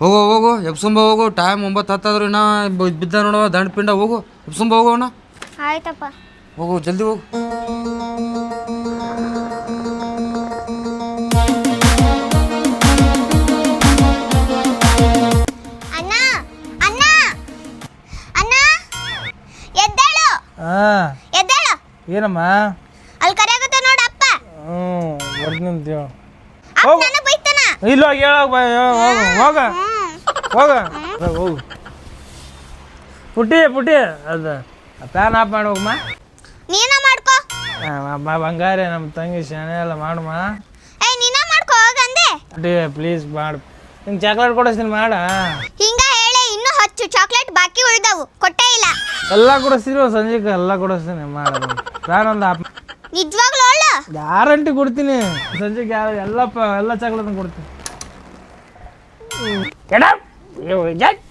ಹೋಗೋ ಹೋಗು ಎಬ್ಸಂಬ ಹೋಗು ಟೈಮ್ ಒಂಬತ್ತು ಹತ್ತಾದ್ರು ಇನ್ನ ಬ- ಬಿದ್ದ ನೋಡುವ ದಂಡ ಪಿಂಡ ಹೋಗು ಎಬ್ಸಂಬ ಹೋಗೋಣ ಅಣ್ಣ. ಆಯ್ತಪ್ಪ. ಹೋಗು ಜಲ್ದಿ ಹೋಗು. ಅಣ್ಣ ಅಣ್ಣ ಅಣ್ಣ ಎದ್ದೇಳು. ಹಾಂ. ಎದ್ದೇಳು. ಏನಮ್ಮ? ಅಲ್ಲಿ ಕರೆಯಾಗತ್ತ ನೋಡ ಅಪ್ಪ. ಹ್ಞೂ ಬರ್ತೀನಿ ಅಂತ ಹೇಳು. ಅಪ್ಪ ಬೈತಾನ. ಇಲ್ಲ ಹೇಳೋಗ ಹೋಗ ಹೋಗ. ಹೋಗ. ಹೋಗು ಪುಟ್ಟಿ ಪುಟ್ಟಿ. ಅದು ಪ್ಯಾನ್ ಆಫ್ ಮಾಡಿ ಹೋಗಮ್ಮ ನೀನ ಮಾಡ್ಕೋ. ಅಮ್ಮ ಬಂಗಾರ ನಮ್ಮ ತಂಗಿ ಶಾನೆ ಎಲ್ಲ ಮಾಡಮ್ಮ ಏಯ್ ನೀನ ಮಾಡ್ಕೋ ಹೋಗಂದೆ ಪುಟ್ಟಿ ಪ್ಲೀಸ್ ಮಾಡು. ನಿಂಗೆ ಚಾಕ್ಲೇಟ್ ಕೊಡಿಸ್ತೀನಿ ಮಾಡ. ಹಿಂಗ ಹೇಳಿ ಇನ್ನೂ ಹಚ್ಚು. ಚಾಕ್ಲೇಟ್ ಬಾಕಿ ಉಳಿದವು. ಕೊಟ್ಟೇ ಇಲ್ಲ. ಎಲ್ಲ ಕೊಡಿಸ್ತೀನಿ ಸಂಜೆಗೆ ಎಲ್ಲ ಕೊಡಿಸ್ತೀನಿ ಮಾಡ. ಪ್ಯಾನ್ ಒಂದು ಆಫ್ ನಿಜವಾಗ್ಲೂ ಒಳ್ಳ. ಗ್ಯಾರಂಟಿ ಕೊಡ್ತೀನಿ. ಸಂಜೆಗೆ ಎಲ್ಲ ಎಲ್ಲ ಚಾಕ್ಲೇಟ್ ಕೊಡ್ತೀನಿ. ಜಟ್ ಪುಟಿ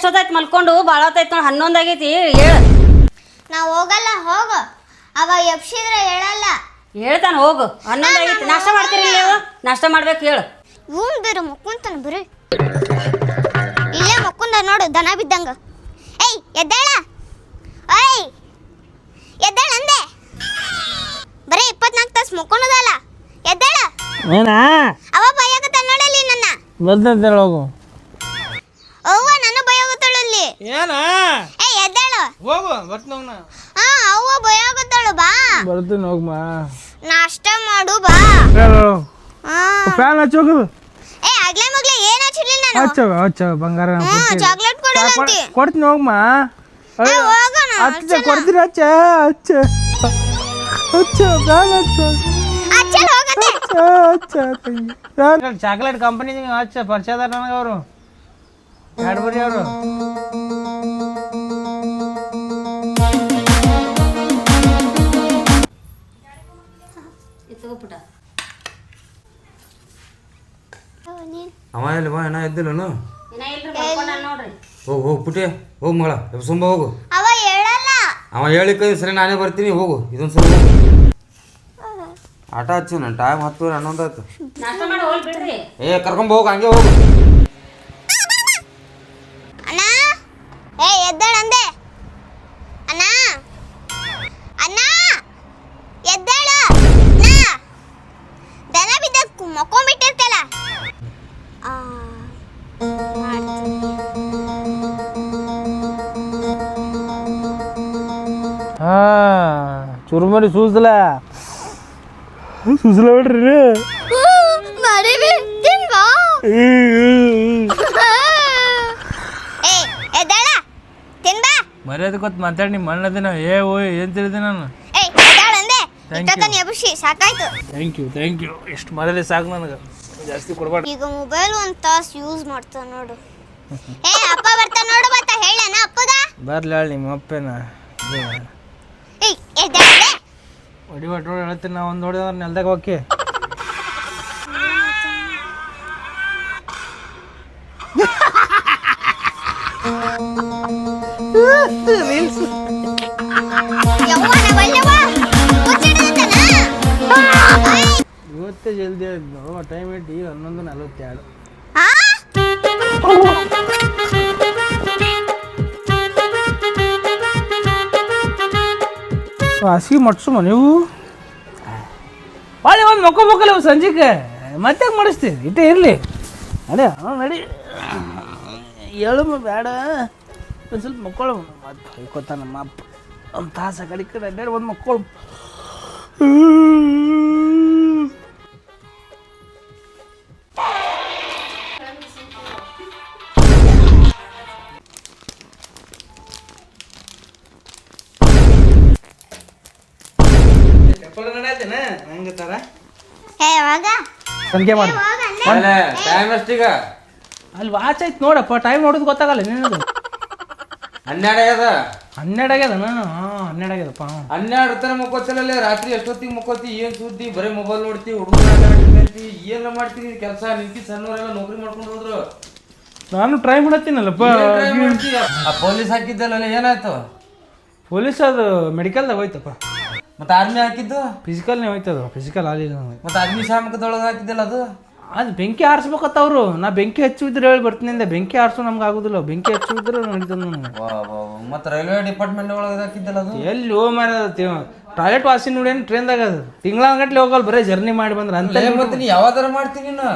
ಎಷ್ಟೊತ್ತಾಯ್ತು ಮಲ್ಕೊಂಡು ಭಾಳ ಹೊತ್ತಾಯ್ತು ನೋಡಿ ಹನ್ನೊಂದು ಆಗೈತಿ ಹೇಳು. ನಾ ಹೋಗಲ್ಲ ಹೋಗು. ಅವ ಎಪ್ಸಿದ್ರೆ ಹೇಳಲ್ಲ. ಹೇಳ್ತಾನೆ ಹೋಗು. ಹನ್ನೊಂದು ಆಗೈತಿ ನಾಷ್ಟ ಮಾಡ್ತೀರಿ ನೀವು? ನಾಷ್ಟ ಮಾಡ್ಬೇಕು ಹೇಳು. ಹ್ಞೂ ಬೇರೆ ಮುಕ್ಕುಂತಾನ ಬರೀ ಇಲ್ಲೇ ಮುಕ್ಕುಂದ ನೋಡು ದನ ಬಿದ್ದಂಗ. ಏಯ್ ಎದ್ದೇಳ. ಓಯ್ ಎದ್ದೇಳ ಅಂದೆ. ಬರೀ ಇಪ್ಪತ್ನಾಲ್ಕು ತಾಸು ಮುಕ್ಕೊಳದಲ್ಲ ಎದ್ದೇಳ. ಏನಾ? ಅವ ಭಯಾಗತ್ತ ನೋಡಲ್ಲಿ ನನ್ನ. ಬಂದಂತ ಹೋಗು. ಏನ? ಏ ಎದ್ದಳು. ಹೋಗು ಬರ್ತೀನಿ ನಾ ಹಾ ಅವ್ವ ಭಯಾಗತ್ತಳು ಬಾ. ಬರ್ತೀನಿ ಹೋಗಮ್ಮ ನಾಷ್ಟ ಮಾಡು ಬಾ. ಹಾ. ಫ್ಯಾನ್ ಹಚ್ಚೋಗು ಏ ಆಗ್ಲೇ ಮಗ್ಲೇ ಏನ್ ಹಚ್ಚಿರ್ಲಿಲ್ಲ ನಾನು? ಹಚ್ಚ ಹಚ್ಚ ಬಂಗಾರ ಹ್ಞೂ ಚಾಕ್ಲೇಟ್ ಕೊಡಲಂತಿ ಕೊಡ್ತೀನಿ ಹೋಗಮ್ಮ ಹೋಗೋಣ ಹಚ್ಚ ಕೊಡ್ತೀನಿ ಹಚ್ಚ ಹಚ್ಚ. ಹಚ್ಚ ಫ್ಯಾನ್ ಹಚ್ಚ. ಅಚ್ಚಲ್ ಹೋಗತ್ತೆ ಹಚ್ಚ ಹಚ್ಚ ಚಾಕ್ಲೇಟ್ ಕಂಪನಿ ಹಚ್ಚ ಪರಿಚಯದಾರ ನನಗೆ ಅವರು. ಕ್ಯಾಡ್ಬರಿ ಅವರು? ಪುಟ ಅವ ಎಲ್ಲಿ ಬಾ ಏನ ಎದ್ದಿಲ್ಲನು ಇನ್ನ? ಇಲ್ರಿ ಮಲ್ಕೊಂಡ ನೋಡ್ರಿ. ಹೋಗು ಹೋಗು ಪುಟಿ ಹೋಗು ಮಗಳ ಸುಮ್ಮ ಹೋಗು. ಅವ ಹೇಳಲ್ಲ. ಅವ ಹೇಳಿಕ ಸರಿ ನಾನೇ ಬರ್ತೀನಿ ಹೋಗು ಇದೊಂದು ಸಲ ಆಟ ಹಚ್ಚು ನನ್ನ ಟೈಮ್ ಹತ್ತು ಹನ್ನೊಂದು ಆಯ್ತು. ನಾಷ್ಟ ಮಾಡಿ ಏ ಕರ್ಕೊಂಡ್ ಹೋಗು ಹಂಗೆ ಹೋಗು. ಚುರುಮರಿ ಸೂಸ್ಲ ಸೂಸ್ಲ ಏ ಎದ್ದೇಳ ತಿನ್ಬಾ. ಮರ್ಯಾದೆ ಕೊತ್ ಮಾತಾಡಿ ನಿಮ್ಮ ಅಣ್ಣದಿನ ಏ ಓಯ್ ಏನು ತಿಳಿದೆ ನಾನು? ಸಾಕಾಯ್ತು. ಥ್ಯಾಂಕ್ ಯು ಥ್ಯಾಂಕ್ ಯು ಎಷ್ಟು ಮರ್ಯಾದೆ ಸಾಕು ನನಗೆ. ಜಾಸ್ತಿ ಕೊಡ್ಬೇಡ. ಈಗ ಮೊಬೈಲ್ ಒಂದ್ ತಾಸು ಯೂಸ್ ಮಾಡ್ತಾನೆ ನೋಡು. ಏ ಅಪ್ಪ ಬರ್ತಾನ ನೋಡು ಬತ್ತ ಹೇಳಣ ಅಪ್ಪಗ. ಬರ್ಲಿ ಹೇಳಿ ನಿಮ್ಮ ಅಪ್ಪೇನ. ಏಯ್ ಹೊಡಿ ಹೊಟ್ಟು ಹೇಳ್ತೀನಿ ನಾ ಒಂದು ಹೊಡೆದ್ರೆ ನೆಲ್ದಾಗ ಮುಚ್ಚಿಡದನ ಇವತ್ತೇ ಜಲ್ದಿ ಆಯ್ತು ಟೈಮ್ ಇಟ್ಟು ಈಗ ಹನ್ನೊಂದು ನಲವತ್ತೆರಡು. ಹಾಸಿಗೆ ಮಟ್ಸುಮ ನೀವು ಹೊಳ್ಳಿ ಒಂದು ಮಕ್ಕೋಬೇಕಲ್ಲ ಇವು ಸಂಜೆಗೆ ಮತ್ತೆ ಮಾಡಿಸ್ತೀವಿ ಇಟ್ಟೇ ಇರಲಿ ಅದೇ ಹ್ಞೂ ನಡಿ ಹೇಳು ಬೇಡ ಒಂದು ಸ್ವಲ್ಪ ಮಕ್ಕಳು ಮತ್ತೆ ಹೊಯ್ಕೋತ ನಮ್ಮ ಅಪ್ಪ ಒಂದು ತಾಸು ಆ ಕಡೆ ಈ ಕಡೆ ಅಡ್ಡಾಡಿ ಒಂದು ಮಕ್ಕಳು ಏ ಯಾವಾಗ? ಸಂಖ್ಯೆ ಮಾಡು. ಅಣ್ಣ? ಟೈಮ್ ಅಷ್ಟೀಗ ಅಲ್ಲಿ ವಾಚ್ ಐತ್ ನೋಡಪ್ಪ ಟೈಮ್ ನೋಡೋದು ಗೊತ್ತಾಗಲ್ಲ ನಿನ್ನದು ಹನ್ನೆರಡು ಆಗ್ಯದ? ಹನ್ನೆರಡು ಆಗ್ಯದ ನಾನು ಹಾಂ ಹನ್ನೆರಡು ಆಗ್ಯದಪ್ಪ. ಹ್ಞೂ ಹನ್ನೆರಡು ತನ ಮುಕ್ಕೋತಿಲ್ಲ ರಾತ್ರಿ ಎಷ್ಟೊತ್ತಿಗೆ ಮುಕ್ಕೋತಿ? ಏನ್ ಸುದ್ದಿ? ಬರೀ ಮೊಬೈಲ್ ನೋಡ್ತಿ ಹುಡುಗರು ಏನ್ ಮಾಡ್ತೀನಿ ಕೆಲಸ ನಿಂತಿ ಸಣ್ಣವರೆಲ್ಲ ನೌಕರಿ ಮಾಡ್ಕೊಂಡು ಹೋದ್ರು. ನಾನು ಟ್ರೈ ಮಾಡತ್ತೀನಲ್ಲಪ್ಪ. ಏನ್ try ಮಾಡ್ತಿ? ಆ ಪೊಲೀಸ್ ಹಾಕಿದ್ದಲ್ಲ ಏನಾಯ್ತು? ಪೊಲೀಸ್ ಅದು ಮೆಡಿಕಲ್ದಾಗ ಹೋಯ್ತಪ್ಪ. ಮತ್ತೆ ಆರ್ಮಿ ಹಾಕಿದ್ದು? ಫಿಸಿಕಲ್ನೇ ಹೋಯ್ತದ ಫಿಸಿಕಲ್ ಆಗಲಿಲ್ಲ ನನಗೆ ಮತ್ತೆ ಅಗ್ನಿಶಾಮಕದೊಳಗೆ ಹಾಕಿದ್ದಿಲ್ಲ ಅದು? ಅದು ಬೆಂಕಿ ಆರಿಸ್ಬೇಕತ್ತ ಅವರು. ನಾ ಬೆಂಕಿ ಹಚ್ಚಿದ್ರೆ ಹೇಳಿ ಬರ್ತೀನಿ ಅಂದೆ. ಬೆಂಕಿ ಆರಿಸೋ ನಮ್ಗೆ ಆಗೋದಿಲ್ಲ. ಬೆಂಕಿ ಹಚ್ಚಿದ್ರೆ ನಡೀತದ ನನಗೆ ವಾ ವಾ ವಾ. ಮತ್ತೆ ರೈಲ್ವೆ ಡಿಪಾರ್ಟ್ಮೆಂಟ್ ಒಳಗೆ ಹಾಕಿದ್ದಲ್ಲ ಅದು? ಎಲ್ಲಿ ಹೋಗಿ ಮಾಡಿ ಟಾಯ್ಲೆಟ್ ವಾಸಿ ನೋಡಿ ಏನು ಟ್ರೈನ್ದಾಗ ಅದು ತಿಂಗಳಾನ್ಗಟ್ಲೆ ಹೋಗಲ್ಲ ಬರೀ ಜರ್ನಿ ಮಾಡಿ ಬಂದ್ರೆ ಅಂತ ಮತ್ತೆ ನೀ ಯಾವ್ದಾರ ಮಾಡ್ತೀನಿ ನೀನು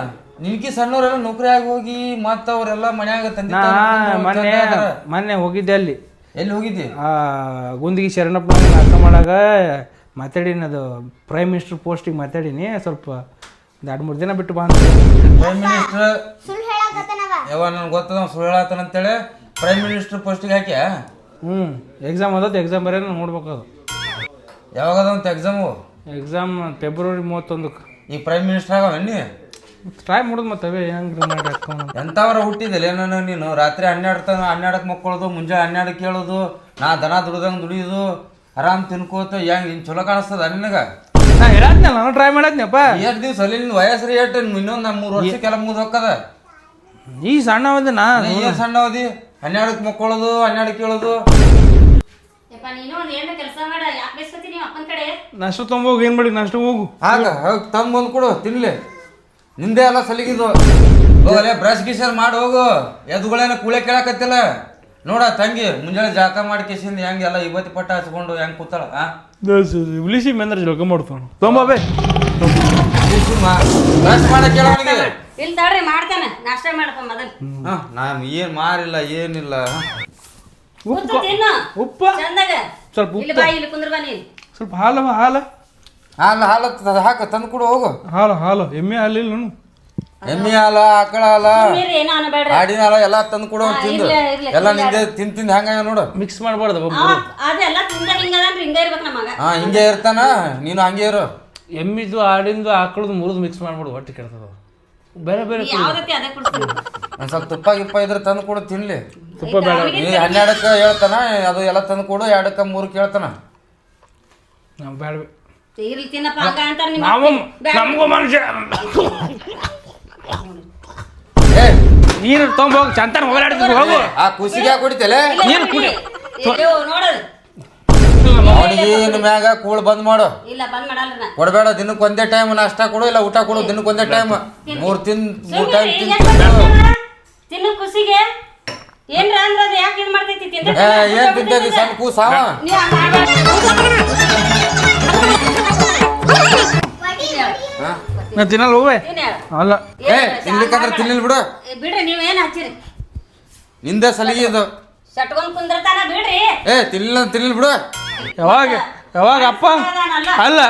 ನಿನ್ಕಿ ಸಣ್ಣವರೆಲ್ಲ ನೌಕರಿ ಆಗಿ ಹೋಗಿ ಮತ್ತ ಅವರೆಲ್ಲ ಮನ್ಯಾಗ ತಂದೆ ನಾ ಮೊನ್ನೆ ಮೊನ್ನೆ ಹೋಗಿದ್ದೆ ಅಲ್ಲಿ. ಎಲ್ಲಿ ಹೋಗಿದ್ದಿ? ಆ ಗುಂದಿಗೆ ಶರಣಪ್ಪ ಅರ್ಥ ಮಾಡಾಗ ಮಾತಾಡೀನಿ ಅದು ಪ್ರೈಮ್ ಮಿನಿಸ್ಟರ್ ಪೋಸ್ಟಿಗೆ ಮಾತಾಡೀನಿ ಸ್ವಲ್ಪ ಒಂದು ಎರಡು ಮೂರು ದಿನ ಬಿಟ್ಟು ಬಾ ಅಂತ. ಪ್ರೈಮ್ ಮಿನಿಸ್ಟರ್ ಸುಳ್ಳು ಹೇಳಕತ್ತನವ ಯಾವ ನನ್ಗೆ ಗೊತ್ತದ ಸುಳ್ಳು ಹೇಳತ್ತಾನ ಅಂತೇಳಿ ಪ್ರೈಮ್ ಮಿನಿಸ್ಟರ್ ಪೋಸ್ಟಿಗೆ ಹಾಕಿ ಹ್ಞೂ ಎಕ್ಸಾಮ್ ಅದತ್ತು ಎಕ್ಸಾಮ್ ಬರೆಯೋದು ನೋಡ್ಬೇಕು ಅದು ಯಾವಾಗ ಅದಂತ ಎಕ್ಸಾಮು ಎಕ್ಸಾಮ್ ಫೆಬ್ರವರಿ ಮೂವತ್ತೊಂದಕ್ಕೆ. ಈಗ ಪ್ರೈಮ್ ಮಿನಿಸ್ಟರ್ ಆಗವ ನೀ ಟ್ರೈ ಮಾಡೋದು ಮತ್ತೆ ಅವೇ ಹೆಂಗೆ ಮಾಡಿ ಹಾಕೊಂಡು ಎಂತವರ ಹುಟ್ಟಿದಲ್ಲ ಏನೋ ನೀನು? ರಾತ್ರಿ ಹನ್ನೆರಡು ತನ ಹನ್ನೆರಡಕ್ಕೆ ಮಕ್ಕಳದು ಮುಂಜಾನೆ ಹನ್ನೆರಡಕ್ಕೆ ಕೇಳೋದು ನಾ ದನ ದುಡ್ದಂಗೆ ದುಡಿಯೋದು ಆರಾಮ್ ತಿನ್ಕೋತ ಹೆಂಗ್ ಇನ್ ಚಲೋ ಕಾಣಿಸ್ತದ ನಿನಗ? ನಾ ಹೇಳತ್ನ ನಾನು ಟ್ರೈ ಮಾಡತ್ನಪ್ಪ ಎಷ್ಟು ದಿವ್ಸ ಅಲ್ಲಿ ನಿನ್ ವಯಸ್ಸು ಏಟ್ ಇನ್ನೊಂದು ಮೂರು ಕೆಲ ಮುಗಿದು ಹೋಗ್ತದ. ಈ ಸಣ್ಣ ಅವಧಿ ನಾ ನೀ ಏನ್ ಸಣ್ಣ ಅವಧಿ? ಹನ್ನೆರಡಕ್ಕೆ ಮಕ್ಕೊಳ್ಳೋದು ಹನ್ನೆರಡಕ್ಕೆ ಕೇಳೋದು. ಯಪ್ಪ ನೀನು ಒಂದು ಏನ್ರ ಕೆಲಸ ಮಾಡ ಯಾಕೆ ಬೇಸ್ಕೊತೀನಿ ಅಪ್ಪನ ಕಡೆ? ನಾಷ್ಟ ಏನು ಮಾಡಿ ನಾಷ್ಟ ಹೋಗು. ಆಗ ಹೋಗಿ ತಂದು ಬಂದು ಕೊಡು ತಿನ್ಲಿ. ನಿಂದೆ ಎಲ್ಲ ಸಲಿಗಿದು ಬ್ರಷ್ ಗಿಶರ್ ಮಾಡಿ ಹೋಗು. ಎದುಗಳೇನ ಕೂಳೆ ಕೇಳಕತ್ತಿಲ್ಲ. ನೋಡ ತಂಗಿ ಮುಂಜಾನೆ ಜಾಕ ಮಾಡಿ ಕಿಸಿಂದ ಹೆಂಗ್ ಎಲ್ಲ ಇವತ್ತು ಪಟ್ಟ ಹಚ್ಕೊಂಡು ಹೆಂಗ್ ಕೂತಾಳ ಆ? ಮೇಂದ್ರ ಮೆಂದ್ರ ಜಳಕ ಮಾಡ್ತಾನೆ. ತೊಂಬಾಬೇ ಬ್ರಷ್ ಮಾಡಕ್ ಹೇಳ ಅವನಿಗೆ. ಇಲ್ಲಿ ತಡ್ರಿ ಮಾಡ್ತಾನೆ. ನಾಷ್ಟ ಮಾಡಪ್ಪ ಮೊದಲು ಹಾ, ನಾ ಏನ್ ಮಾರಿಲ್ಲ ಏನಿಲ್ಲ. ಉಪ್ಪು. ತಿನ್ನು. ಉಪ್ಪ. ಚಂದಾಗ. ಸ್ವಲ್ಪ ಇಲ್ಲಿ ಉಪ್ಪು. ಇಲ್ಲಿ ಕುಂದ್ರ ಬಾ ನೀನು. ಸ್ವಲ್ಪ ಹಾಲವ ಹಾಲು. ಹಾಲು ಹಾಲು ತ- ಹಾಕ ತಂದು ಕೊಡು ಹೋಗು. ಹಾಲು ಹಾಲು. ಎಮ್ಮೆ ಹಾಲಿಲ್ಲ ನಾನು ಎಮ್ಮೆ ಹಾಲ ಆಕಳ ಹಾಲ ಏನೋ ಆಡಿನ ಹಾಲ ಎಲ್ಲ ತಂದು ಕೊಡು ಅವ್ನ್ ತಿಂದು. ಇರ್ಲಿ, ಇರ್ಲಿ, ಎಲ್ಲ ನಿಂದೆ ತಿಂದ್ ತಿಂದ್ ಹಂಗ ನೋಡು. ಮಿಕ್ಸ್ ಮಾಡಬಾರ್ದು ಅವ ಅದೆಲ್ಲ ತಿಂದ ಹಿಂಗದನ್ರಿ ಹಿಂಗ ಇರ್ಬೇಕು ನಮ್ಮ ಹಾ ಹಿಂಗೆ ಇರ್ತಾನ ನೀನು ಹಂಗೆ ಇರು. ಎಮ್ಮಿದು ಆಡಿಂದು ಆಕಳದು ಮುರಿದು ಮಿಕ್ಸ್ ಮಾಡ್ಬಿಡು ಹೊಟ್ಟೆ ಕೆಡ್ತದ. ಬೇರೆ ಬೇರೆ ನೀ ಅದೇ ಕೊಡ್ತೀನಿ ಒಂದ್ ಸ್ವಲ್ಪ ತುಪ್ಪ ಗಿಪ್ಪ ಇದ್ರೆ ತಂದು ಕೊಡು ತಿನ್ಲಿ. ತುಪ್ಪ ಬೇಡ. ನೀ ಹನ್ನೆರಡಕ್ಕೆ ಹೇಳ್ತಾನ ಅದು ಎಲ್ಲ ತಂದು ಕೊಡು ಎರಡಕ್ಕ ಮೂರಕ್ಕೆ ಹೇಳ್ತಾನ. ನಾವು ಬೇಡ ಇರ್ಲಿ ತಿನ್ನಪ್ಪ ಹಂಗ ಅಂತಾರ ನಿಮ್ಮ ನಾವು ನಮಗೂ ಮನುಷ್ಯ. ನೀರು ತೊಗೊಂಬೋಗಿ ಚಂತನ ಮೊಬೈಲ್ ಆಡ್ತಿದ್ರು ಹೋಗು ಆ ಕುಸಿಗೆ ಯಾಕೆ ಕುಡಿತಲೆ ನೀನು ನೀರು ಕುಡಿ. ಇದು ನೋಡೋದು ಅವನಿಗೆ ಮ್ಯಾಗ ಕೂಳ್ ಬಂದ್ ಮಾಡು ಇಲ್ಲ ಬಂದ್ ಮಾಡಲ್ಲ ನಾ ಕೊಡಬೇಡ ದಿನಕ್ಕೆ ಒಂದೇ ಟೈಮ್ ನಾಷ್ಟ ಕೊಡು ಇಲ್ಲ ಊಟ ಕೊಡು ದಿನಕ್ಕೆ ಒಂದೇ ಟೈಮ್ ಮೂರು ತಿನ್ ಮೂರ್ ಟೈಮ್ ಸುಮ್ನಿರಿ, ತಿನ್ ಈಗ ಯಾಕ್ ತಿನ್ನು ಖುಷಿಗೆ ಏನ್ರ ಅಂದ್ರ ಅದು ಯಾಕೆ ಇದು ಮಾಡ್ತೈತಿ ತಿಂದ ಏ ಏನ್ ತಿಂತದಿ ಸಣ್ಣ ಕೂಸಾವ ನೀವ್ ಹಂಗ್ ಮಾಡ್ಬೇಡ. ಹಾ? ನಾ ತಿನ್ನಲ್ಲ ಹೋವೆ ಅಲ್ಲ. ಏ ತಿನ್ಲಿಕ್ಕಂದ್ರೆ ತಿನ್ನಿಲ್ಲ ಬಿಡು ಬಿಡ. ಬಿಡ್ರಿ ನೀವ್ ಏನ್ ಹಚ್ಚಿರಿ? ನಿಂದೆ ಸಲಿಗೆ ಇದು. ಸಟ್ಕೊಂಡ್ ಕುಂದ್ರತಾನ ಬಿಡ್ರಿ. ಏ ತಿನ್ಲಿಲ್ಲ ತಿನ್ನಿಲ್ಲ ಬಿಡು. ಯಾವಾಗ ಯಾವಾಗ ಅಪ್ಪ? ಅಲ್ಲ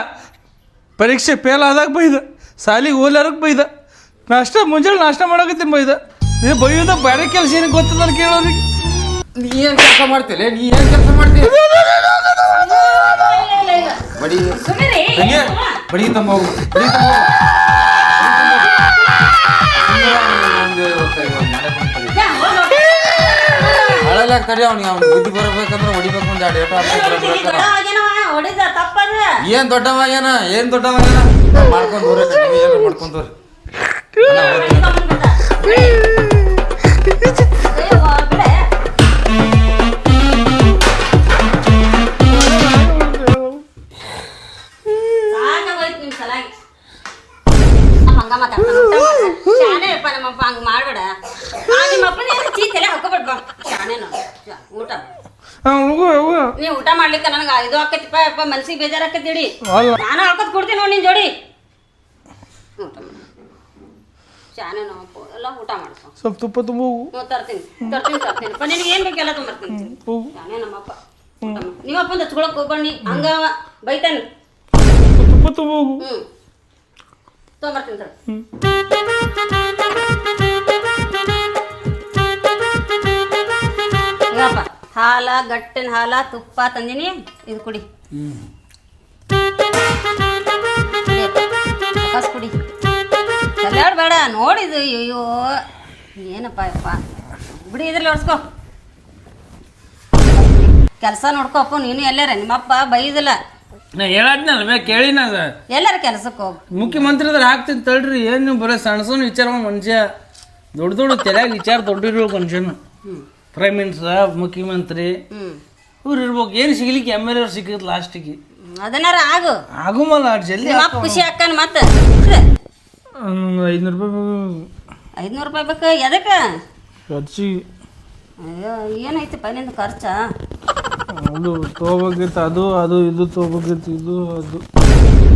ಪರೀಕ್ಷೆ ಫೇಲ್ ಆದಾಗ ಬೈದ ಸಾಲಿಗೆ ಓದ್ಲಾರಕ್ಕೆ ಬೈದ ನಾಷ್ಟ ಮುಂಜಾನೆ ನಾಷ್ಟ ಮಾಡಕತ್ತೀನಿ ಬೈದ ನೀವು ಬೈಯೋದ ಬೇರೆ ಕೆಲಸ ಏನಕ್ಕೆ ಗೊತ್ತದ ಕೇಳೋರಿಗೆ? ನೀ ಏನು ಕೆಲಸ ಮಾಡ್ತೀರಿ ನೀ ಏನು ಕೆಲಸ ಮಾಡ್ತಿ? ಬಡಿ ಸುಮ್ನಿರಿ. ತಂಗಿ ಬಡಿ ತಮ್ಮ ಹೋಗು ಬಡಿ ತಮ್ಮ ಹೋಗು ಯಾ, ಹೋಗ್ ಹೋಗ್. ಹಳಲಾಗ ತಡಿ ಅವ್ನಿಗೆ ಅವ್ನು ಬುದ್ಧಿ ಬರ್ಬೇಕಂದ್ರೆ ಹೊಡಿಬೇಕು ಒಂದ್ ಎರಡು ಏಟ ಈ ದೊಡ್ಡ ಆಗ್ಯಾನವ, ಹೊಡಿದ ತಪ್ಪದ ಏನ್ ದೊಡ್ಡವಾಗ್ಯಾನ ಏನ್ ದೊಡ್ಡವಾಗ್ಯಾನ ಮಾಡ್ಕೊಂಡ್ ಹೋಗ್ರಿ ಕಣ್ಣಿಗೆ ಏನ್ ಮಾಡ್ಕೊಂಡ್ ಹೋಗ್ರಿ ಮಾಡ್ಲಿಕ್ಕ ನನಗೆ ಇದು ಆಕೈತಿಪ್ಪ ಅಪ್ಪ ಮನ್ಸಿಗೆ ಬೇಜಾರಾಕೈತಿ ಇಡಿ ಅಲ್ಲ. ನಾನು ಹಾಕೋದ್ ಕೊಡ್ತೀನಿ ನೋಡಿ ನಿನ್ ಜೋಡಿ. ಊಟ ಮಾಡು. ಶಾನೆ ನಮ್ಮಪ್ಪ ಎಲ್ಲ ಊಟ ಮಾಡ್ಕೊ. ಸ್ವಲ್ಪ ತುಪ್ಪ ತುಂಬ. ಹ್ಞೂ ತರ್ತೀನಿ ತರ್ತೀನಿ ತರ್ತೀನಿ. ಅಪ್ಪ ನಿನಗೆ ಏನು ಬೇಕೆಲ್ಲ ತೊಂಬರ್ತೀನಿ. ಹೋಗು ಶಾನೆ ನಮ್ಮಪ್ಪ ಮಾಡು. ನೀವಪ್ಪಂದು ಹಚ್ಕೊಳಕ್ ಹೋಗ್ಬಣ್ಣಿ ಹಂಗ ಬೈತಾನೆ. ತುಪ್ಪ ತುಂಬ. ಹೋಗು ಹ್ಞೂ ಹಾಲ ಗಟ್ಟಿನ ಹಾಲ ತುಪ್ಪ ತಂದಿನಿ. ಇದು ಕುಡಿ. ವಾಪಸ್ ಕುಡಿ. ಕಲ್ಯಾಡ್ ಬೇಡ ನೋಡಿದು ಅಯ್ಯೋ ಏನಪ್ಪ ಅಪ್ಪ ಬಿಡಿ ಇದ್ರಲ್ಲಿ ಹೊಡ್ಸ್ಕೊ ಕೆಲಸ ನೋಡ್ಕೊಪ್ಪ ನೀನು ಎಲ್ಲಾರ ನಿಮ್ಮಪ್ಪ ಬೈದಿಲ್ಲ. ನಾ ಹೇಳದ್ನಲ್ಲ ಬೇ ಕೇಳಿನ ಎಲ್ಲಾರ ಕೆಲಸಕ್ಕೆ ಹೋಗು. ಮುಖ್ಯಮಂತ್ರಿದ್ರ ಹಾಕ್ತೀನಿ ತಳ್ರಿ ಏನು ಬರೋ ಸಣ್ಣ ಸಣ್ಣ ವಿಚಾರ ಮನುಷ್ಯ ದೊಡ್ಡ ದೊಡ್ಡ ತಲೆಯಾಗ ವಿಚಾರ ದೊಡ್ಡ ಮನುಷ್ಯನ. ಪ್ರೈಮ್ ಮಿನಿಸ್ಟರ್ ಮುಖ್ಯಮಂತ್ರಿ ಇವ್ರು ಇರ್ಬೇಕು ಏನು ಸಿಗ್ಲಿಕ್ಕೆ ಎಂ ಎಲ್ ಎ ಸಿಕ್ಕಿದ್ ಲಾಸ್ಟಿಗೆ ಅದನ್ನಾರ ಆಗು ಆಗುಮಲ್ಲ ಜಲ್ದಿ ನಿಮ್ಮಪ್ಪ ಖುಷಿ ಅಕ್ಕನ ಮತ್ತೆ ಐನೂರು ರೂಪಾಯಿ ಐದ್ನೂರು ರೂಪಾಯಿ ಬೇಕು ಎದಕ್ಕೆ ಖರ್ಚಿ ಅಯ್ಯೋ ಏನೈತಿ ನಿಂದು ಖರ್ಚ ಅದು ತೊಗೋಬೇಕಿತ್ತು ಅದು ಅದು ಇದು ತೊಗೋಬೇಕಿತ್ತು ಇದು ಅದು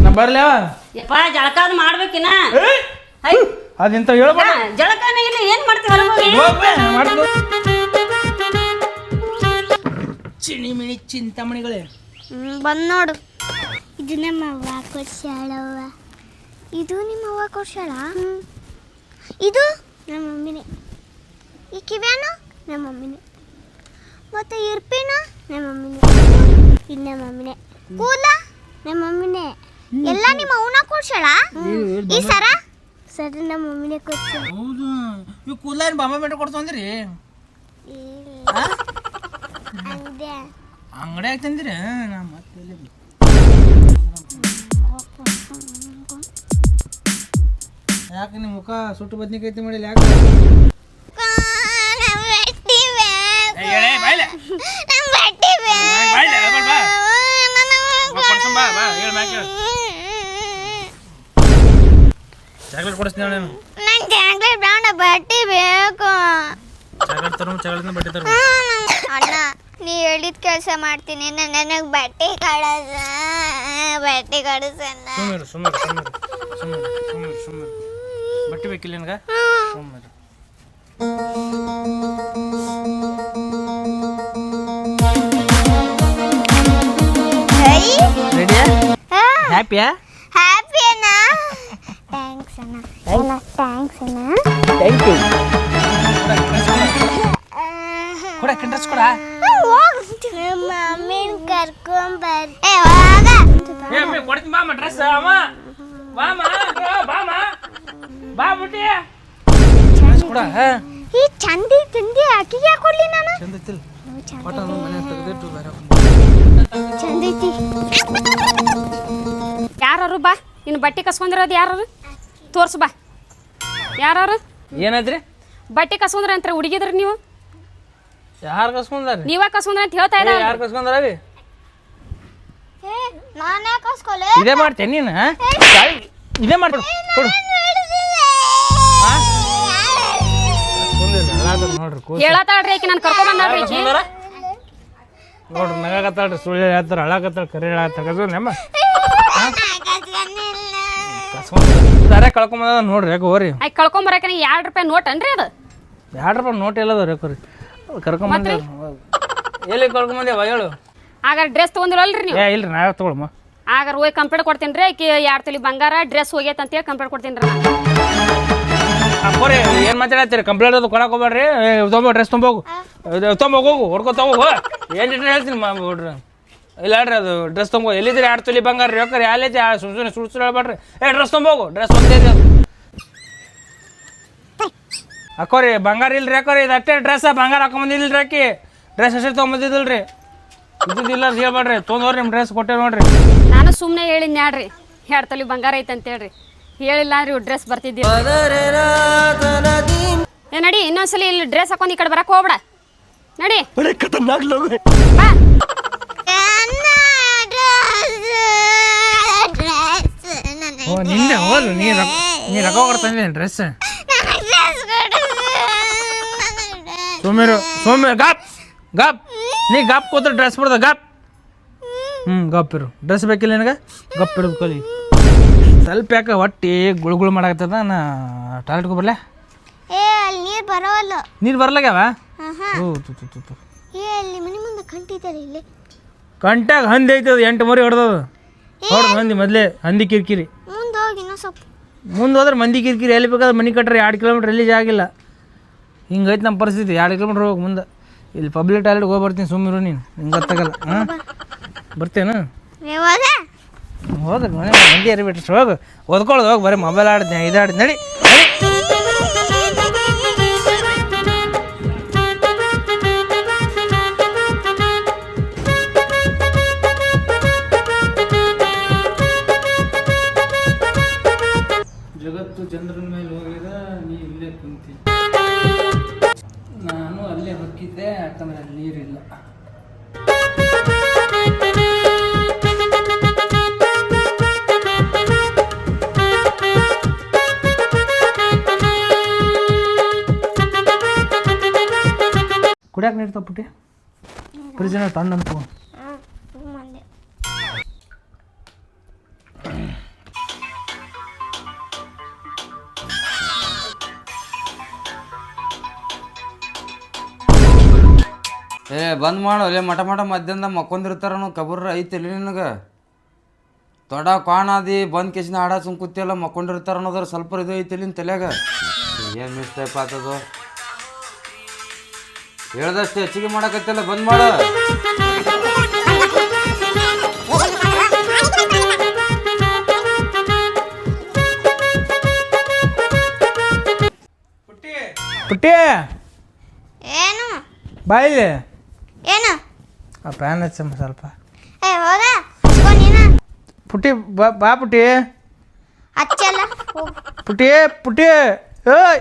ನಾ ಬರ್ಲ್ಯಾ ಯಪ್ಪ ಜಳಕ ಅದು ಮಾಡ್ಬೇಕಿನ ಹೈ ಅದಿಂತ ಹೇಳ್ಬೇಡ ಜಳಕಾನ ಇಲ್ಲ ಏನು ಮಾಡ್ತೀವಿ ಹೋಗಿ? ಚಿಣಿ ಮಿಣಿ ಚಿಂತಾಮಣಿಗಳೇ ಬಂದ್ ನೋಡು. ಇದು ನಮ್ಮ ಅವ್ವ ಕೊಡ್ಸಾಳವ್ವ ಇದು ನಿಮ್ಮ ಅವ್ವ ಕೊಡ್ಸ್ಯಾಳ ಇದು ನಮ್ಮ ಮಮ್ಮಿನೇ. ಈ ಕಿವ್ಯಾನು? ನಮ್ಮ ಮಮ್ಮಿನೇ. ಮತ್ತೆ ಇರ್ಪಿನ? ನಮ್ಮ ಮಮ್ಮಿನೇ. ಇದು ನಮ್ಮ ಮಮ್ಮಿನೇ. ಕೂಲ ನಮ್ಮ ಮಮ್ಮಿನೇ. ಎಲ್ಲ ನಿಮ್ಮ ಅವನ ಕೊಡ್ಸ್ಯಾಳ ಈ ಸರ? ಸರ ನಮ್ಮ ಮಮ್ಮಿನೇ ಕೊಡ್ಸಾಳ ಹೌದು. ಇವು ಕೂದಲ ಬಾಂಬೆ ಬೆಟ್ಟ ಕೊಡ್ತಂದ್ರಿ ಹಂಗೆ ಅಂಗಡಿಯಾಗ ತಂದಿರ? ನಾ ಮತ್ತೆ ಎಲ್ಲಿ? ಯಾಕೆ ನಿಮ್ಮ ಮುಖ ಸುಟ್ಟು ಬದ್ನಿಕೈತಿ ಮಾಡಿಲ್ಲ? ಯಾಕೆ? ಚಾಕ್ಲೇಟ್ ಕೊಡಿಸ್ತೀನಿ ನಾನು. ನಂಗೆ ಚಾಕ್ಲೇಟ್ ಬಟ್ಟೆ ಬೇಕು. ಚಾಕ್ಲೇಟ್ ತರೋ ಚಾಕ್ಲೇಟ್ ಬಟ್ಟೆ ತರೋ ಅಣ್ಣ. ನೀ ಹೇಳಿದ ಕೆಲಸ ಮಾಡ್ತೀನಿ. ನನಗೆ ಬಟ್ಟೆ ಕಳಸ ಬಟ್ಟೆ ಕಳಸ ಸುಮ್ಮನೆ ಸುಮ್ಮನೆ ಸುಮ್ಮನೆ ಸುಮ್ಮನೆ ಸುಮ್ಮನೆ ಸುಮ್ಮನೆ ಬಟ್ಟೆ ಬೇಕಿಲ್ಲ ನಿನಗೆ? ಸುಮ್ಮನೆ ರೆಡಿಯಾ ಹ್ಯಾಪಿಯಾ ಹ್ಯಾಪಿ ಅಣ್ಣ. ಥ್ಯಾಂಕ್ಸ್ ಅಣ್ಣ. ಅಣ್ಣ ಥ್ಯಾಂಕ್ಸ್ ಅಣ್ಣ. ಥ್ಯಾಂಕ್ ಯು ಕೊಡ ಕಂಡ್ರಸ್ ಕೊಡ. ಮಮ್ಮಿನ ಕರ್ಕೊಂಡ್ ಏ ಹೋಗ. ಏ ಕೊಡ್ತೀನಿ ಬಾ ಡ್ರೆಸ್ ಅಮ್ಮ. ಬಾಮ ಬಾಮ ಬಾ ಮುಟ್ಟಿ ಕೊಡ ಈ ಚಂದಿ ತಿಂದಿ ಅಕ್ಕಿಗೆ ಕೊಡ್ಲಿ ನಾನು. ಚಂದ ಐತಿಲ್ಲ ಒಟ್ಟ ಮನೆ ತೆಗೆದಿಟ್ಟು ಬೇರೆ ಚಂದ ಐತಿ. ಯಾರು ಬಾ ಇನ್ನು ಬಟ್ಟೆ ಕಸ್ಕೊಂಡಿರೋದು ಯಾರು ತೋರ್ಸು ಬಾ. ಯಾರು ಏನಾದ್ರಿ? ಬಟ್ಟೆ ಕಸ್ಕೊಂಡ್ರ ಅಂತ ಹುಡುಗಿದ್ರಿ ನೀವು? ಯಾರು ಕಸ್ಕೊಂಡಾರ? ನೀವ ಕಸ್ಕೊಂಡ್ರ ಅಂತ ಹೇಳ್ತಾ ಇದ್ದಾರೆ ಯಾರು ಕಸ್ಕೊಂಡಾರಿ? ಏ ನಾನೇ ಕಸ್ಕೊಲೆ? ಇದೇ ಮಾಡ್ತೇನೆ ನೀನು ಇದೇ ಮಾಡ್ಬಿಡು ಕೊಡು. ನೋಡ್ರಿ ಕೂಸು. ಹೇಳತ್ತಾಳ್ರಿ ಆಕಿ ನಾನು ಕರ್ಕೊಂಡ್ ಬಂದಾಳ್ರಿ ಆಕಿ. ಕಸ್ಕೊಂಡಾರ? ನೋಡ್ರಿ ನಗಾಕತ್ತಾಳ್ರಿ ಸುಳ್ಳು ಹೇಳ್ತಾರ ಅಳಾಕತ್ತಾಳ ಕರೆ ಹೇಳತ್ತಾಳ ಕಸ್ಕೊಂಡಮ್ಮ ದಾರ್ಯಾಗ ಕಳ್ಕೊಂಬಂದ ನೋಡ್ರಿ ಯಾಕೆ ಹೋರಿ. ಎರಡು ರೂಪಾಯಿ ನೋಟ್ ಅನ್ರಿ ಅದು? ಎರಡು ರೂಪಾಯಿ ನೋಟ್ ಎಲ್ಲದ ರೇಕೋರಿ ಕರ್ಕೊಂಬಂದೆ ಎಲ್ಲಿ ಕರ್ಕೊಂಬಂದೇವ ಹೇಳು. ಆಗ ಡ್ರೆಸ್ ತೊಗೊಂಡಿರಲ್ರಿ ನೀವು? ಏ ಇಲ್ರಿ ನಾವೇ ತಗೊಳಮ್ಮ ಆಗ ಹೋಗಿ ಕಂಪ್ಲೇಂಟ್ ಕೊಡ್ತೀನಿ ರೀ ಆಕಿ ಎರಡು ತೊಲಿ ಬಂಗಾರ ಡ್ರೆಸ್ ಹೋಗೈತೆ ಅಂತೇಳಿ ಕಂಪ್ಲೇಂಟ್ ಕೊಡ್ತೀನಿ ರೀ ಅಪ್ಪರಿ ಏನು ಮಾತಾಡತ್ತೀರಿ? ಕಂಪ್ಲೇಂಟ್ ಅದು ಕೊಡಕ್ಕೆ ಹೋಗ್ಬೇಡ್ರಿ. ತೊಂಬ ಡ್ರೆಸ್ ತೊಂಬೋಗು ಹೋಗು. ಹೊಡ್ಕೊ ತಗೋಗು ಏನು ಇಟ್ಟು ಹೇಳ್ತೀನಿ ಮಾ ಬಿಡ್ರಿ ಇಲ್ಲ ಹೇಳ್ರಿ ಅದು ಡ್ರೆಸ್ ತೊಂಬೋ ಎಲ್ಲಿದ್ರಿ ಎರಡು ತೊಲಿ ಬಂಗಾರ ರೀ ಯಾಕಂದ್ರೆ ಯಾಲೈತಿ ಸುಮ್ ಸುಮ್ಮನೆ ಸುಳ್ಳು ಸುಳ್ಳು ಹೇಳ್ಬೇಡ್ರಿ. ಏ ಡ್ರೆಸ್ ತೊಂಬೋಗು ಡ್ರೆಸ್ ಅದು. ಅಕ್ಕೋರಿ ಬಂಗಾರ ಇಲ್ರಿ ಅಕ್ಕೋರಿ ಇದು ಅಷ್ಟೇ ಡ್ರೆಸ್ ಬಂಗಾರ ಹಾಕೊಂಬಂದಿಲ್ರಿ ಆಕಿ. ಡ್ರೆಸ್ ಹೆಸರು ತೊಗೊಂಬಂದಿದ್ದಿಲ್ರಿ. ಇದ್ದಿದ್ದಿಲ್ಲ ಅಂತ ಹೇಳ್ಬೇಡ್ರಿ ತೊಗೊಂಡವ್ರಿ ನಿಮ್ಮ ಡ್ರೆಸ್ ಕೊಟ್ಟೆ ನೋಡ್ರಿ. ನಾನು ಸುಮ್ಮನೆ ಹೇಳಿದ್ ನ್ಯಾಡ್ರಿ ಎರಡು ತೊಲಿ ಬಂಗಾರ ಐತೆ ಅಂತ ಹೇಳ್ರಿ. ಹೇಳಿಲ್ಲ ರೀ ಡ್ರೆಸ್ ಬರ್ತಿದ್ದೀವಿ ಏ ನಡಿ ಇನ್ನೊಂದ್ಸಲಿ ಇಲ್ಲಿ ಡ್ರೆಸ್ ಹಾಕೊಂಡು ಈ ಕಡೆ ಬರಕ್ಕೆ ಹೋಗ್ಬೇಡ. ನಡಿ. ಬಾ. ಓ ನಿನ್ನೆ ಹೋದ್ರು ನೀ ರೊಕ್ಕ ನೀ ರೊಕ್ಕ ಕೊಡ್ತಂದಿದ್ದೀನಿ ಡ್ರೆಸ್ ಸೋಮ್ಯರು ಸೋಮ್ಯ ಗಪ್ ಗಪ್. ನೀ ಗಪ್ ಕೂತ್ರೆ ಡ್ರೆಸ್ ಬಿಡ್ದ ಗಪ್. ಹ್ಞೂ ಗಪ್ ಇರು. ಡ್ರೆಸ್ ಬೇಕಿಲ್ಲ ನಿನಗೆ? ಗಪ್ ಇರೋದು ಕಲಿ. ಸ್ವಲ್ಪ ಯಾಕೆ ಹೊಟ್ಟಿ ಗುಳುಗುಳು ಗುಳು ಮಾಡಾಕತ್ತದ? ನಾ ಟಾಯ್ಲೆಟ್ಗೆ ಬರ್ಲೆ? ಏ ಅಲ್ಲಿ ನೀರು ಬರವಲ್ಲ. ನೀರು ಬರ್ಲಾಗ್ಯಾವ? ಆಹಾ. ಓ ತು ತು ತು ತು. ಏ ಅಲ್ಲಿ ಮನೆ ಮುಂದೆ ಕಂಟಿದ್ದಾರೆ ಇಲ್ಲಿ. ಕಂಟ್ಯಾಗ ಹಂದಿ ಐತದ ಎಂಟು ಮರಿ ಹೊಡೆದದು. ಹೊಡೆದು ಹಂದಿ ಮೊದಲೇ ಹಂದಿ ಕಿರಿಕಿರಿ. ಮುಂದೆ ಹೋಗಿ ಇನ್ನೂ ಸ್ವಲ್ಪ. ಮುಂದೆ ಹೋದ್ರೆ ಮಂದಿ ಕಿರಿಕಿರಿ ಎಲ್ಲಿ ಬೇಕಾದ್ರೆ ಮನೆ ಕಟ್ರೆ ಎರಡು ಕಿಲೋಮೀಟ್ರ್ ಎಲ್ಲಿ ಜಾಗಿಲ್ಲ ಹಿಂಗೈತೆ ನಮ್ಮ ಪರಿಸ್ಥಿತಿ. ಎರಡು ಕಿಲೋಮೀಟ್ರ್ ಹೋಗಿ ಮುಂದೆ. ಇಲ್ಲಿ ಪಬ್ಲಿಕ್ ಟಾಯ್ಲೆಟ್ಗೆ ಹೋಗಿ ಬರ್ತೀನಿ ಸುಮ್ಮಿರು ನೀನು. ಹಿಂಗೆ ಗೊತ್ತಾಗಲ್ಲ. ಹಾಂ? ಬರ್ತೇನು? ಹೋದ್ರೆ ಹೋಗ. ಮನೆ ಮಂದಿ ಅರಿಬಿಟ್ರೆ ಹೋಗಿ. ಓದ್ಕೊಳ್ಳೋದು ಹೋಗಿ. ಬರೀ ಮೊಬೈಲ್ ಆಡಿದ್ನೆ ಇದಾಡಿದ್ ನಡಿ. ತಪ್ಪುಟ್ಟಿ ಫ್ರಿಜ್ನ ತಣ್ಣಂತ ಹ್ಞೂ ಏ, ಬಂದ್ ಮಾಡು, ಅಲ್ಲೇ ಮಠ ಮಠ ಮಧ್ಯಾಹ್ನದ ಮಕ್ಕೊಂದಿರ್ತಾರ ಕಬುರ್ರ ಐತಿಲ್ಲ ನಿನಗೆ. ತೊಡ ಕಾಣಾದಿ ಬಂದ್ ಕೇಸಿನ ಹಾಡ ಸುಮ್ ಕೂತಿಯಲ್ಲ ಮಕ್ಕೊಂಡಿರ್ತಾರ ಅನ್ನೋದ್ರ ಸ್ವಲ್ಪ ಇದು ಐತಿಲ್ಲ ತಲೆಯಾಗ. ಏನು ಮಿಸ್ಟೇಪ್ ಆತದು? ಹೇಳ್ದಷ್ಟು ಹೆಚ್ಚಿಗೆ ಮಾಡಕತ್ತಲ್ಲ ಬಂದ್ ಮಾಡ. ಪುಟ್ಟಿ. ಏನು? ಬಾಯಿಲಿ ಏನು? ಆ ಪ್ಯಾನ್ ಹಚ್ಚಮ್ಮ ಸ್ವಲ್ಪ. ಏ ಹೋಗ ಹಚ್ಕೊ ನೀನ. ಪುಟ್ಟಿ ಬಾ ಬಾ ಪುಟ್ಟಿ. ಹಚ್ಚಲ್ಲ. ಹೋಗ್. ಪುಟ್ಟಿ ಪುಟ್ಟಿ. ಏಯ್.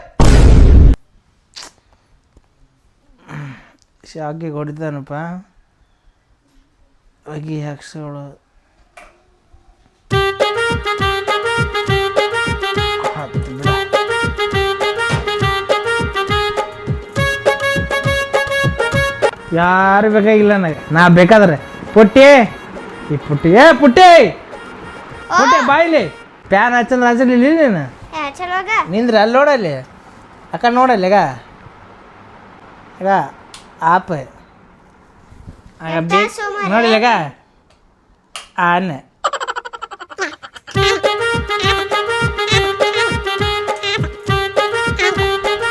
ಶಾಕಿಗೆ ಹೊಡಿತಾನಪ್ಪ ಅಗಿ ಹಾಕ್ಸೋಳು. ಯಾರು ಬೇಕಾಗಿಲ್ಲ ನನಗೆ? ನಾ ಬೇಕಾದ್ರೆ. ಪುಟ್ಟಿ ಈ ಪುಟ್ಟಿ ಏ ಪುಟ್ಟಿ! ಪುಟ್ಟಿ ಬಾಯಿಲಿ ಪ್ಯಾನ್ ಹಚ್ಚಂದ್ರೆ ಹಚ್ಚಲಿಲ್ಲ ನೀನು. ನಿಂದ್ರೆ ಅಲ್ಲಿ ನೋಡಲ್ಲಿ. ಅಕ್ಕ ನೋಡಲ್ಲಿ ಈಗ. ಈಗ. ಆಪ. ಆಗ ಬೇ ನೋಡಿಲ್ಲ ಆನೆ.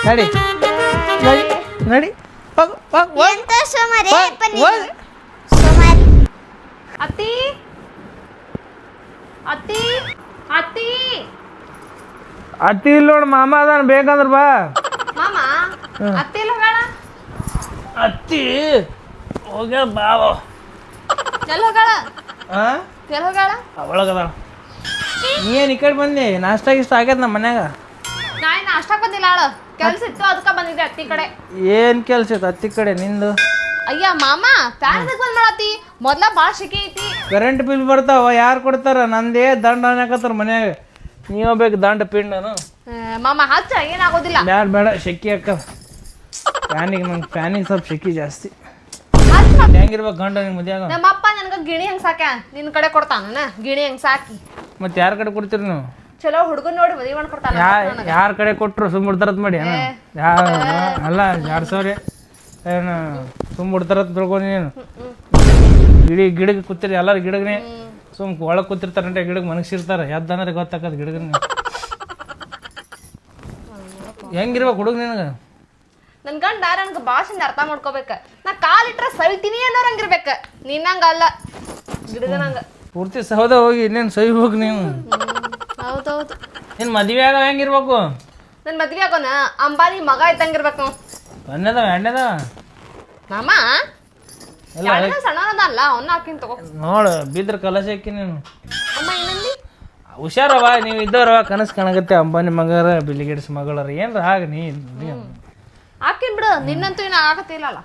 ನಡಿ. ನಡಿ. ನಡಿ. ಹೋಗು ಹೋಗು ಹೋಗು ಅತ್ತಿ. ಅತ್ತಿ. ಅತ್ತಿ. ಅತ್ತಿ ಇಲ್ಲಿ ನೋಡು ಮಾಮ ಅದಾನ ಬೇಕಂದ್ರ ಬಾ. ಮಾಮ ಅತ್ತಿ ಅತ್ತಿ ಹೋಗ್ಯ ಬಾವ ಎಲ್ಲಿ ಹೋಗಾಳ ಹಾಂ ಎಲ್ಲಿ ಹೋಗಾಳ ನೀ ಏನು ಈ ಕಡೆ ಬಂದಿ ನಾಷ್ಟ ಗಿಷ್ಟ ಆಗ್ಯದ ನಮ್ಮ ಮನ್ಯಾಗ? ನಾ ಏನು ನಾಷ್ಟ ಬಂದಿಲ್ಲ ಆಳು. ಕೆಲ್ಸ ಇತ್ತು ಅದಕ್ಕೆ ಬಂದಿದ್ದೆ ಅತ್ತಿ ಕಡೆ. ಏನು ಕೆಲ್ಸ ಇತ್ತು ಅತ್ತಿ ಕಡೆ ನಿಂದು? ಅಯ್ಯ ಮಾಮ ಪ್ಯಾನ್ ಬಂದ್ ಮಾಡತ್ತಿ. ಮೊದ್ಲ ಭಾಳ ಶಿಕೆ ಐತಿ. ಕರೆಂಟ್ ಬಿಲ್ ಬರ್ತಾವ ಯಾರು ಕೊಡ್ತಾರ? ನಂದೇ ದಂಡ ಅನ್ನಕತ್ತಾರ ಮನ್ಯಾಗ. ನೀವು ಬೇಕು ದಂಡ ಪಿಂಡನು. ಆ, ಮಾಮ ಹಚ್ಚ ಏನಾಗೋದಿಲ್ಲ. ಬ್ಯಾಡ ಬೇಡ ಶೆಕಿ ಅಕ್ಕ. ಫ್ಯಾನಿಗೆ ನಂಗೆ ಫ್ಯಾನಿಗೆ ಸ್ವಲ್ಪ ಶೆಕಿ ಜಾಸ್ತಿ. ಹೆಂಗಿರ್ಬೇಕು ಗಂಡ ನಿಂಗೆ ಮದ್ಯಾಗ? ನಮ್ಮಪ್ಪ ನನಗೆ ಗಿಣಿ ಹೆಂಗ್ ಸಾಕ ನಿನ್ನ ಕಡೆ ಕೊಡ್ತಾನ ಗಿಣಿ ಹೆಂಗ್ ಸಾಕಿ. ಮತ್ತೆ ಯಾರ ಕಡೆ ಕೊಡ್ತೀರಿ ನೀವು? ಚಲೋ ಹುಡುಗನ್ ನೋಡಿ ಮದುವೆ ಮಾಡ್ಕೊಡ್ತಾನ ಕೊಡ್ತಾನ ಯಾರ ಕಡೆ ಕೊಟ್ರು ಸುಮ್ಮ ಬಿಡ್ತಾರತ್ ಮಾಡಿ ಯಾರ ಅಲ್ಲ ಎರಡು ಸಾವಿರ? ಏನು ಸುಮ್ಮ ಬಿಡ್ತಾರತ್ ತಿಳ್ಕೊಂಡು ನೀನು. ಗಿಡ ಗಿಡಕ್ಕೆ ಕೂತಿರಿ ಎಲ್ಲರೂ ಗಿಡಗನೆ. ಸುಮ್ ಒಳಗೆ ಕೂತಿರ್ತಾರಂటే ಗಿಡಕ್ಕೆ ಮನಗಿಸಿರ್ತಾರೆ. ಎದ್ದನರೆ ಗೊತ್ತಾಕದ್ ಗಿಡಗನೆ ಹೆಂಗಿರ್ಬೇಕು ಹುಡುಗ ನಿನಗೆ? ನನ್ ಗಂಡ ನನ್ಗೆ ಭಾಷೆಯಿಂದ ಅರ್ಥ ಮಾಡ್ಕೋಬೇಕ. ನಾ ಕಾಲಿಟ್ರ ಸವಿತೀನಿ ಅನ್ನೋರಂಗಿರ್ಬೇಕ. ನಿನ್ನಂಗ ಅಲ್ಲ. ಗಿಡದನಂಗ ಪೂರ್ತಿ ಸಹೋದ ಹೋಗಿ ಇನ್ನೇನು ಸೈ ಹೋಗಿ ನೀವು ಹೌದೌದು ನಿನ್ ಮದ್ವೆ ಆಗ ಹೆಂಗಿರ್ಬೇಕು? ನನ್ ಮದ್ವೆ ಆಗೋನ? ಅಂಬಾನಿ ಮಗ ಇದ್ದಂಗಿರ್ಬೇಕು ನಾವು ಎಣ್ಣೆದವ ಎಣ್ಣೆದವ ಮಾಮ? ಎಲ್ಲ ಸಣ್ಣದ ಅಲ್ಲ? ಅವನ್ನ ಹಾಕಿನ್ ತಗೋ. ನೋಡು ಬಿದ್ರ ಕಲಶ ಹಾಕಿ ನೀನು. ಅಮ್ಮ ಏನಂದಿ ಹುಷಾರವ ನೀವು ಇದ್ದವ್ರವ ಕನಸು ಕಾಣಗತ್ತೆ ಅಂಬಾನಿ ಮಗರ ಬಿಲ್ಲಿಗೇಡ್ಸ್ ಮಗಳರ. ಏನ್ರ ಆಗ ನೀ ಹಾಕಿನ್ ಬಿಡು ನಿನ್ನಂತೂ ಏನು ಆಗತ್ತಿಲ್ಲಲ್ಲ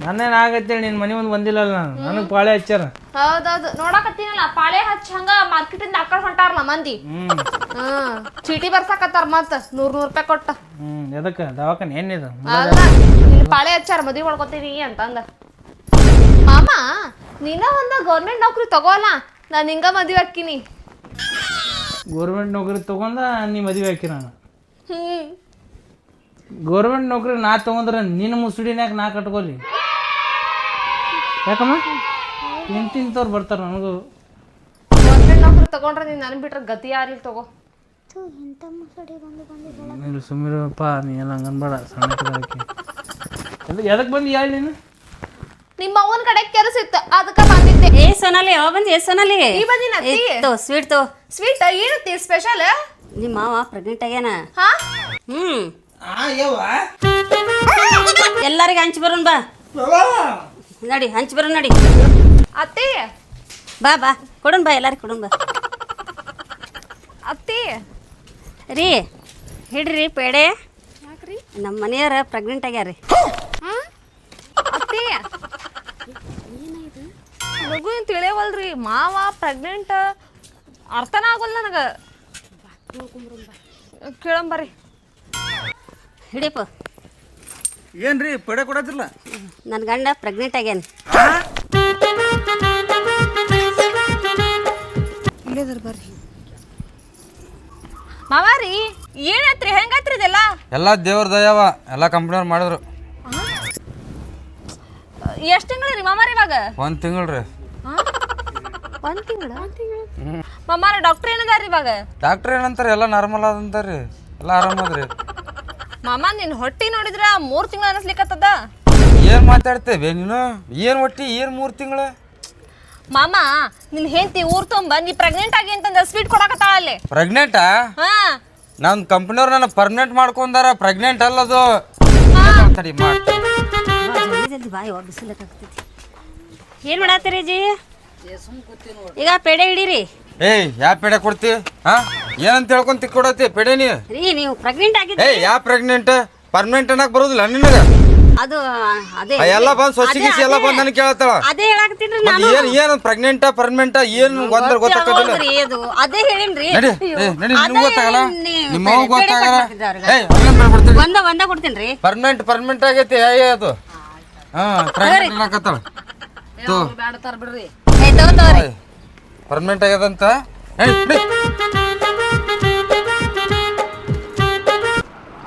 ನನ್ನೇನು ಆಗತ್ತೇಳಿ ನಿನ್ನ ಮನೆ ಮುಂದೆ ಬಂದಿಲ್ಲಲ್ಲ ನಾನು. ನನಗೆ ಪಾಳೆ ಹಚ್ಚಾರ ಹೌದೌದು. ನೋಡಕತ್ತೀನಲ್ಲ ಪಾಳೆ ಹಚ್ಚ ಹಂಗ ಮಾರ್ಕೆಟಿಂದ ಹಾಕೊಂಡ್ ಹೊಂಟಾರಲ್ಲ ಮಂದಿ. ಹ್ಮ್. ಚೀಟಿ ಬರ್ಸಾಕತ್ತಾರ ಮತ್ತ ನೂರ್ ನೂರ್ ರೂಪಾಯಿ ಕೊಟ್ಟ. ಹ್ಮ್ ಎದಕ್ಕೆ? ದವಾಖಾನೆ ಏನಿದು ಅಲ್ಲ ನಿನ್ ಪಾಳೆ ಹಚ್ಚಾರ ಮದ್ವಿ ಮಾಡ್ಕೊತೀನಿ ಅಂತಂದ. ಮಾಮ ನೀನ ಒಂದ ಗೌರ್ಮೆಂಟ್ ನೌಕರಿ ತಗೋಲ್ಲ. ನಾನು ಹಿಂಗ ಮದ್ವಿ ಹಾಕಿನಿ ಗೌರ್ಮೆಂಟ್ ನೌಕರಿ ತಗೊಂಡ ನೀ ಮದುವೆ ಹಾಕಿ ನಾನು ಹ್ಮ್. ಗೌರ್ಮೆಂಟ್ ನೌಕರಿ ನಾ ತೊಗೊಂಡ್ರೆ ನಿನ್ನ ಮುಸುಡಿನ್ಯಾಗ ನಾ ಕಟ್ಕೋಲಿ. ಯಾಕಮ್ಮ? ನಿಂತಿಂತವ್ರು ಬರ್ತಾರೆ ನನಗೂ? ಗೌರ್ಮೆಂಟ್ ನೌಕರಿ ತಗೊಂಡ್ರೆ ನೀನು ನನ್ ಬಿಟ್ರೆ ಗತಿ ಯಾರಿಲ್ಲ ತಗೋ. ಥು, ಎಂತ ಮುಸುಡಿ ಬಂದು ಬಂದು ನೀನು ನೀ ಎಲ್ಲ ಹಂಗನ್ಬೇಡ ಸಣ್ಣ ಎದಕ್ಕೆ ಎದಕ್ಕೆ ಬಂದು ಹೇಳಿ ನೀನು? ನಿಮ್ಮ ಅವನ ಕಡೆ ಕೆಲಸ ಇತ್ತು ಅದಕ್ಕೆ ಬಂದಿದ್ದೆ. ಏ ಸೋನಾಲಿ ಯಾವ ಬಂದಿ? ಏ ಸೋನಾಲಿ. ಈ ಬಂದಿನ ಅತ್ತಿ. ತೋ. ಸ್ವೀಟ್ ತೋ. ಸ್ವೀಟ್ ಏನತ್ತಿ ಸ್ಪೆಷಲ್ ನಿಮ್ಮ ಮಾವ ಪ್ರೆಗ್ನೆಂಟ್ ಆಗ್ಯಾನ? ಹಾ? ಹ್ಮ್. ಎಲ್ಲರಿಗೆ ಹಂಚಿ ಬರೋಣ ಬಾ. ನಡಿ ಹಂಚಿ ಬರೋಣ ನಡಿ. ಅತ್ತಿ? ಬಾ ಬಾ. ಕೊಡೋಣ ಬಾ ಎಲ್ಲರಿಗೆ ಕೊಡೋಣ ಬಾ. ಅತ್ತಿ? ರೀ ಹಿಡ್ರಿ ಪೇಡೆ. ನಮ್ಮ ಮನೆಯವ್ರ ಪ್ರೆಗ್ನೆಂಟ್ ಆಗ್ಯಾರ ಅತ್ತಿ? ಮಗು ಏನು ತಿಳಿಯವಲ್ರಿ ಮಾವ ಪ್ರೆಗ್ನೆಂಟ್ ಅರ್ಥನ ಆಗೋಲ್ಲ ನನಗೆ. ಕೇಳಂಬರ್ರಿ ಹಿಡಿಯಪ್ಪ. ಏನ್ರಿ ಪಡೆ ಕೊಡೋದಿಲ್ಲ ನನ್ನ ಗಂಡ ಪ್ರೆಗ್ನೆಂಟ್ ಆಗ್ಯಾನ. ಮಾವಾರಿ ಏನಾತ್ರಿ ಹೆಂಗಾತ್ರಿ ಇದೆಲ್ಲ? ಎಲ್ಲ ದೇವ್ರ ದಯವ ಎಲ್ಲ ಕಂಪ್ನಿಯವ್ರು ಮಾಡಿದ್ರು. ಎಷ್ಟು ತಿಂಗಳು ರೀ ಮಾಮಾರಿ ಇವಾಗ? ಒಂದು ತಿಂಗಳು ರೀ. ಒಂದು ತಿಂಗಳ? ಮಾಮಾರ ಡಾಕ್ಟರ್ ಏನದಾರ ಇವಾಗ? ಡಾಕ್ಟ್ರ್ ಏನಂತಾರೆ ಎಲ್ಲ ನಾರ್ಮಲ್ ಅದಂತಾರ್ರಿ ಎಲ್ಲ ಆರಾಮದ್ರಿ ಮಾಮ ನಿನ್ ಹೊಟ್ಟಿ ನೋಡಿದ್ರ ಮೂರ್ ತಿಂಗಳ ಅನಿಸ್ಲಿಕ್ಕತ್ತದ ಏನ್ ಮಾತಾಡ್ತೇವೆ ನೀನು? ಏನ್ ಒಟ್ಟಿ ಏನ್ ಮೂರು ತಿಂಗಳು? ಮಾಮ ನಿನ್ ಹೆಂಡತಿ ಊರ್ ತುಂಬ ನೀ ಪ್ರೆಗ್ನೆಂಟ್ ಆಗಿ ಅಂತಂದ ಸ್ವೀಟ್ ಕೊಡಕತ್ತಾಳ ಅಲ್ಲಿ. ಆ ಹಾ. ನನ್ನ ಕಂಪ್ನಿಯವ್ರು ನನ್ನ ಪರ್ಮನೆಂಟ್ ಮಾಡ್ಕೊಂಡಾರ ಪ್ರೆಗ್ನೆಂಟ್ ಅಲ್ಲದು. ತಡಿ ಮಾಡ್ತೀನಿ. ಏನ್ ಮಾಡತ್ತೀರಿ ಜಿ ಈಗ ಪೇಡೆ ಹಿಡೀರಿ. ಏಯ್ ಯಾವ ಪೇಡೆ ಕೊಡ್ತಿ? ಹಾ? ಏನಂತ ಹೇಳ್ಕೊಂತ ಕೊಡತಿ ಪೆಡೆ ನೀ? ರೀ ನೀವು ಪ್ರೆಗ್ನೆಂಟ್ ಆಗಿದ್ರಿ ಏಯ್ ಯಾ ಪ್ರೆಗ್ನೆಂಟ್ ಪರ್ಮನೆಂಟ್ ಅನ್ನಕ್ ಬರೋದಿಲ್ಲ ನಿನಗೆ? ಅದು ಅದೇ. ಎಲ್ಲ ಬಂದು ಅದೇ- ಗಿಸಿ ಎಲ್ಲ ಬಂದ್ ನನಗೆ ಕೇಳತ್ತಾಳ. ಅದೇ ಹೇಳಾಕತ್ತೀನಿ ಮತ್ತೆ ನಾನು. ಏನ್ ಏನು ಪರ್ಮನೆಂಟ್ ಪರ್ಮನೆಂಟ್ ಏನು ಒಂದ್ರ ಗೊತ್ತಾಗೋದಿಲ್ಲ ಹೌದ್ರಿ ಅದು. ಅದೇ ಹೇಳಿನ್ರಿ ನಡಿ ಏ, ನಡಿ ನಿಮ್ಗೆ ಗೊತ್ತಾಗಲ್ಲ? ನಿಮ್ಮ ಅವ್ವ ಗೊತ್ತಾಗಲ್ಲ? ಏ ಬೇಡ ಕೊಡ್ತೀನಿ ಒಂದ ಒಂದ ಕೊಡ್ತೀನಿ ಪರ್ಮನೆಂಟ್ ಪರ್ಮನೆಂಟ್ ಆಗೈತಿ ಏ ಅದು. ಹಾ ಪ್ರೆಗ್ನೆಂಟ್ ಅನ್ನಕತ್ತಾಳ. ತೋ. ಏ ತಗೋ ತಗೋರಿ. ಪರ್ಮನೆಂಟ್ ಆಗ್ಯದಂತ? ಏ, ನಡಿ.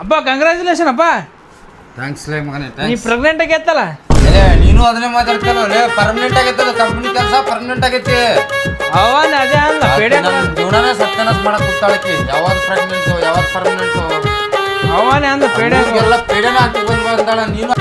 ಅಪ್ಪ ಕಂಗ್ರ್ಯಾಚುಲೇಷನ್ ಅಪ್ಪ ಥ್ಯಾಂಕ್ಸ್ ಲೇ ಮಗನೇ ನೀ ಥ್ಯಾಂಕ್ಸ್ ಪ್ರೆಗ್ನೆಂಟ್ ಆಗೈತಲ್ಲ ಏ ನೀನು ಅದನ್ನೇ ಮಾತಾಡ್ತಿಲ್ಲ ಲೇ ಪರ್ಮನೆಂಟ್ ಆಗೈತದ ಕಂಪ್ನಿ ಕೆಲಸ ಪರ್ಮನೆಂಟ್ ಆಗೈತಿ. ಅವನ್ ಅದೇ ಅಲ್ಲ ಬೇಡ ನಮ್ಮ ಜೀವನನೇ ಸತ್ಯನಾಶ ಮಾಡಕ್ ಕೂತಾಳಕಿ. ಯಾವಾಗ ಪ್ರೆಗ್ನೆಂಟ್ ಯಾವಾಗ ಪರ್ಮನೆಂಟ್ ಅವನೇ ಅಂದ ಪೇಡೆ ಎಲ್ಲ ಪೇಡೆನ ಹಾಕಿ ಬಂದ್ ಬಂದಾಳ ನೀನು